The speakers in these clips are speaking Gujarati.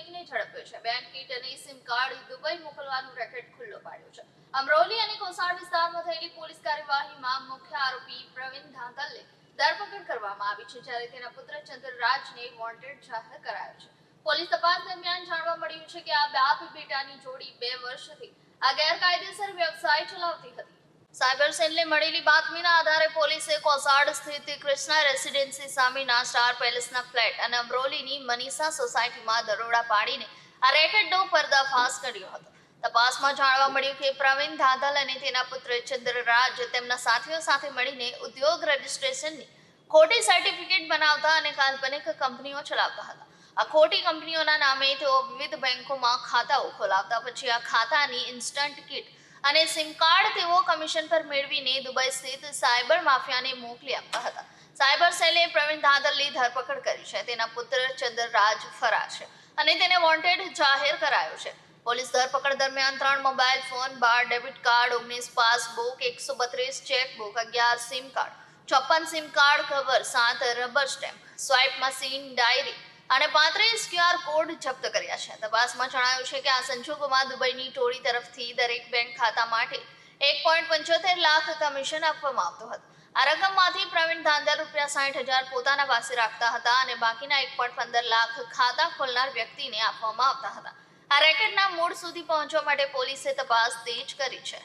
ગેંગને ઝડપ્યો છે. બેંક કીટ અને સિમ કાર્ડ દુબઈ મોકલવાનું રેકેટ ખુલ્લો પાડ્યો છે. અમરોલી અને કોસાડ વિસ્તારમાં થયેલી પોલીસ કાર્યવાહીમાં મુખ્ય આરોપી પ્રવીણ ધાંગલને ધરપકડ કરવામાં આવી છે, જ્યારે તેના પુત્ર ચંદ્રરાજને વોન્ટેડ જાહેર કરાયો છે. પોલીસ તપાસ દરમિયાન જાણવા મળ્યું છે કે આ બાપ બેટાની જોડી બે વર્ષથી આ ગેરકાયદેસર વ્યવસાય ચલાવતી હતી. સાયબર સેલને મળેલી બાતમીના આધારે પોલીસે કોસાડ સ્થિત કૃષ્ણા રેસિડેન્સી સામેના સ્ટાર પેલેસના ફ્લેટ અને અમરોલીની મનીષા સોસાયટીમાં દરોડા પાડીને આ રેકેટનો પર્દાફાશ કર્યો હતો. તપાસમાં જાણવા મળ્યું કે પ્રવીણ ધાધલ અને તેના પુત્ર ચંદ્રરાજ તેમના સાથીઓ સાથે મળીને ઉદ્યોગ રજિસ્ટ્રેશનની ખોટી સર્ટિફિકેટ બનાવતા અને કાલ્પનિક કંપનીઓ ચલાવતા હતા. આ ખોટી કંપનીઓના નામે તેઓ વિવિધ બેંકોમાં ખાતાઓ ખોલાવતા, પછી આ ખાતાની ઇન્સ્ટન્ટ કિટ અને સિમ કાર્ડ તેઓ કમિશન પર મેળવીને દુબઈ સ્થિત સાયબર માફિયાને મોકલી આપતા હતા. સાયબર સેલે પ્રવીણ ધાદલની ધરપકડ કરી છે. તેના પુત્ર ચંદ્રરાજ ફરા છે અને તેને વોન્ટેડ જાહેર કરાયો છે. પોલીસ ધરપકડ દરમિયાન ત્રણ મોબાઈલ ફોન, બાર ડેબિટ કાર્ડ, ઓગણીસ પાસબુક, એકસો બત્રીસ ચેકબુક, અગિયાર સિમ કાર્ડ ચોપન સિમ કાર્ડ કવર સાત rubber stamp swipe machine, diary અને પાંત્રીસ ક્યુઆર કોડ જપ્ત કર્યા છે. તપાસમાં જણાયું છે કે આ સંજોગોમાં દુબઈની ટોળી તરફથી દરેક બેંક ખાતા માટે એક પોઈન્ટ પંચોતેર લાખ કમિશન આપવામાં આવતું હતું. આ રકમમાંથી પ્રવીણ ધાંધલ રૂપિયા સાઠ હજાર પોતાના પાસે રાખતા હતા અને બાકીના એક પોઈન્ટ પંદર લાખ ખાતા ખોલનાર વ્યક્તિને આપવામાં આવતા હતા. આ રેકેટના મૂળ સુધી પહોંચવા માટે પોલીસે તપાસ તેજ કરી છે.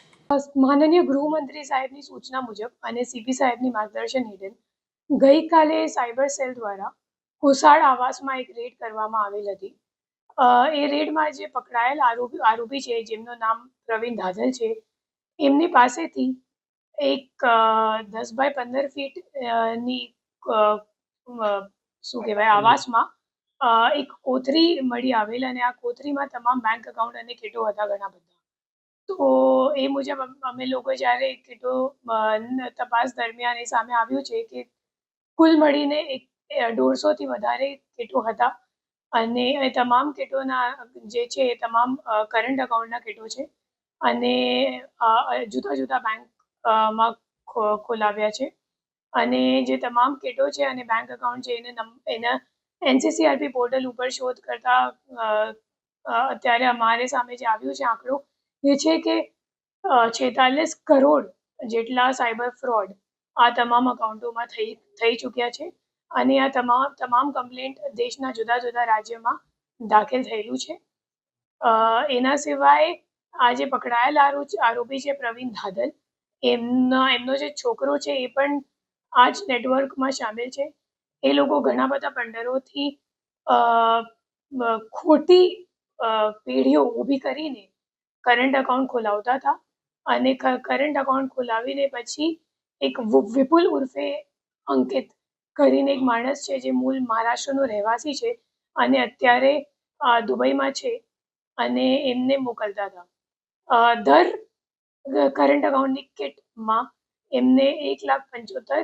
માનનીય ગૃહમંત્રી સાહેબની સૂચના મુજબ અને સીપી સાહેબની માર્ગદર્શન હેઠળ ગઈકાલે સાયબર સેલ દ્વારા કુસાડ આવાસમાં એક રેડ કરવામાં આવેલ હતી. એ રેડમાં જે પકડાયેલ આરોપી આરોપી છે, જેમનું નામ પ્રવીણ ધાધલ છે, એમની પાસેથી એક દસ બાય પંદર ફીટની શું કહેવાય, આવાસમાં એક કોથરી મળી આવેલ અને આ કોથરીમાં તમામ બેંક એકાઉન્ટ અને કીટો હતા ઘણા બધા. તો એ મુજબ અમે લોકો જ્યારે કીટો તપાસ દરમિયાન એ સામે આવ્યું છે કે કુલ મળીને એક દોઢસોથી વધારે કીટો હતા. અને એ તમામ કીટોના જે છે એ તમામ કરંટ અકાઉન્ટના કીટો છે. અને જુદા જુદા બેંક અ, માં ખો- ખોલાવ્યા છે. અને જે તમામ કીટો છે અને બેંક અકાઉન્ટ છે એને એના એનસીસીઆરપી પોર્ટલ ઉપર શોધ કરતા અત્યારે અમારે સામે જે આવ્યું છે આંકડો એ છે કે છેતાલીસ કરોડ જેટલા સાયબર ફ્રોડ આ તમામ અકાઉન્ટોમાં થઈ થઈ ચૂક્યા છે. અને આ તમામ તમામ કમ્પ્લેન્ટ દેશના જુદા જુદા રાજ્યોમાં દાખલ થયેલું છે. એના સિવાય આ જે પકડાયેલ આરોપી છે પ્રવીણ ધાદલ. એમના, એમનો જે છોકરો છે એ પણ આ જ નેટવર્કમાં સામેલ છે. એ લોકો ઘણા બધા પંડરોથી ખોટી પેઢીઓ ઊભી કરીને કરંટ અકાઉન્ટ ખોલાવતા હતા. અને કરંટ અકાઉન્ટ ખોલાવીને પછી એક વિપુલ ઉર્ફે અંકિત કરીને એક માણસ છે જે મૂળ મહારાષ્ટ્રનો રહેવાસી છે અને અત્યારે દુબઈમાં છે અને એમને મોકલતા હતા. દર કરંટ અકાઉન્ટની કિટમાં એમને એક લાખ પંચોતેર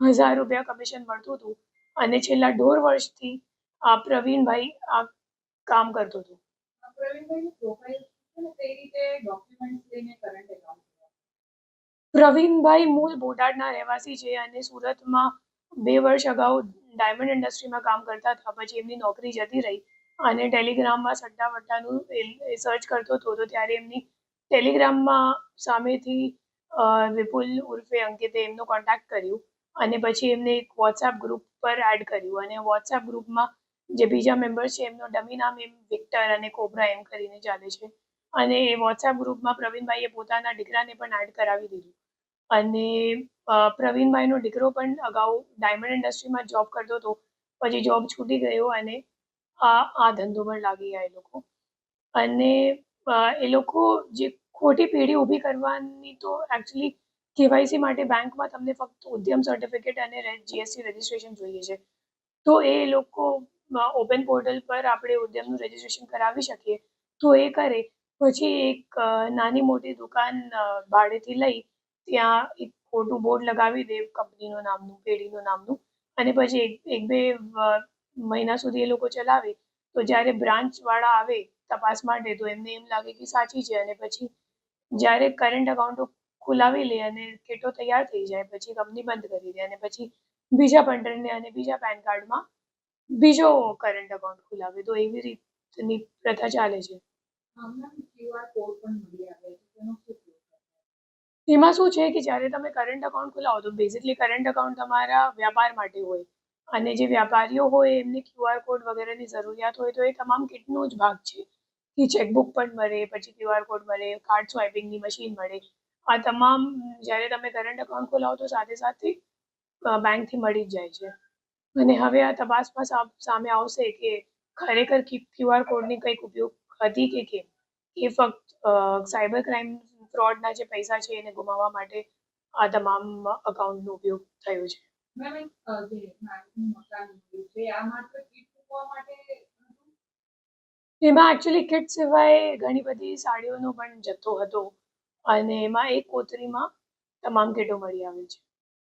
હજાર રૂપિયા કમિશન મળતું હતું અને છેલ્લા દોઢ વર્ષથી આ પ્રવીણભાઈ આ કામ કરતો હતો. પ્રવીણભાઈ મૂળ બોટાદના રહેવાસી છે અને સુરતમાં બે વર્ષ અગાઉ ડાયમંડ ઇન્ડસ્ટ્રીમાં કામ કરતા હતા. પછી એમની નોકરી જતી રહી અને ટેલિગ્રામમાં સટ્ટા વટ્ટાનું સર્ચ કરતો હતો. તો ત્યારે એમની ટેલિગ્રામમાં સામેથી વિપુલ ઉર્ફે અંકિતે એમનો કોન્ટેક્ટ કર્યું અને પછી એમને એક વોટ્સએપ ગ્રુપ પર એડ કર્યું અને વોટ્સએપ ગ્રુપમાં જે બીજા મેમ્બર્સ છે એમનો ડમી નામ એમ વિક્ટર અને કોબરા એમ કરીને ચાલે છે. અને એ વોટ્સએપ ગ્રુપમાં પ્રવીણભાઈએ પોતાના દીકરાને પણ એડ કરાવી દીધું. અને પ્રવીણભાઈનો દીકરો પણ અગાઉ ડાયમંડ ઇન્ડસ્ટ્રીમાં જોબ કરતો હતો. પછી જોબ છૂટી ગયો અને આ આ ધંધોમાં લાગી ગયા એ લોકો. અને એ લોકો જે ખોટી પેઢી ઊભી કરવાની તો એકચ્યુઅલી કેવાયસી માટે બેંકમાં તમને ફક્ત ઉદ્યમ સર્ટિફિકેટ અને જીએસટી રજિસ્ટ્રેશન જોઈએ છે. તો એ લોકો ઓપન પોર્ટલ પર આપણે ઉદ્યમનું રજિસ્ટ્રેશન કરાવી શકીએ. તો એ કરે. પછી એક નાની મોટી દુકાન ભાડેથી લઈ ત્યાં એક ખોટું બોર્ડ લગાવી દે, કંપનીનું નામનું, પેઢીનું નામનું. અને પછી એક એક બે મહિના સુધી એ લોકો ચલાવે. તો જ્યારે બ્રાન્ચવાળા આવે તપાસ માટે, તો એમને એમ લાગે કે સાચી છે. અને પછી જ્યારે કરંટ અકાઉન્ટ ખોલાવી લે અને કેટો તૈયાર થઈ જાય, પછી કંપની બંધ કરી દે. અને પછી બીજા પંડરને અને બીજા પેન કાર્ડમાં બીજો કરંટ અકાઉન્ટ ખોલાવે. તો એવી રીતની પ્રથા ચાલે છે. ક્યુઆર કોડ પણ મળી આવે છે તેનો શું ઉપયોગ કરતા એમાં શું છે કે જ્યારે તમે કરંટ અકાઉન્ટ ખોલાવો તો બેઝિકલી કરંટ અકાઉન્ટ તમારા વ્યાપાર માટે હોય. અને જે વ્યાપારીઓ હોય, એમને ક્યુઆર કોડ વગેરેની જરૂરિયાત હોય તો એ તમામ કિટનો જ ભાગ છે. કે ચેકબુક પણ મળે, પછી ક્યુઆર કોડ મળે કાર્ડ સ્વાઇપિંગની મશીન મળે. આ તમામ જ્યારે તમે કરંટ અકાઉન્ટ ખોલાવો તો સાથે સાથે બેંકથી મળી જ જાય છે. અને હવે આ તપાસમાં સામે આવશે કે ખરેખર ક્યુઆર કોડની કંઈક ઉપયોગ હતી કે કેમ? એ ફક્ત સાયબર ક્રાઇમ ફ્રોડના જે પૈસા છે એને ગુમાવવા માટે આ તમામ અકાઉન્ટનો ઉપયોગ થયો છે? એમાં એકચ્યુઅલી કિટ સિવાય ઘણી બધી સાડીઓનો પણ જથ્થો હતો અને એમાં એક કોતરીમાં તમામ કીટો મળી આવે છે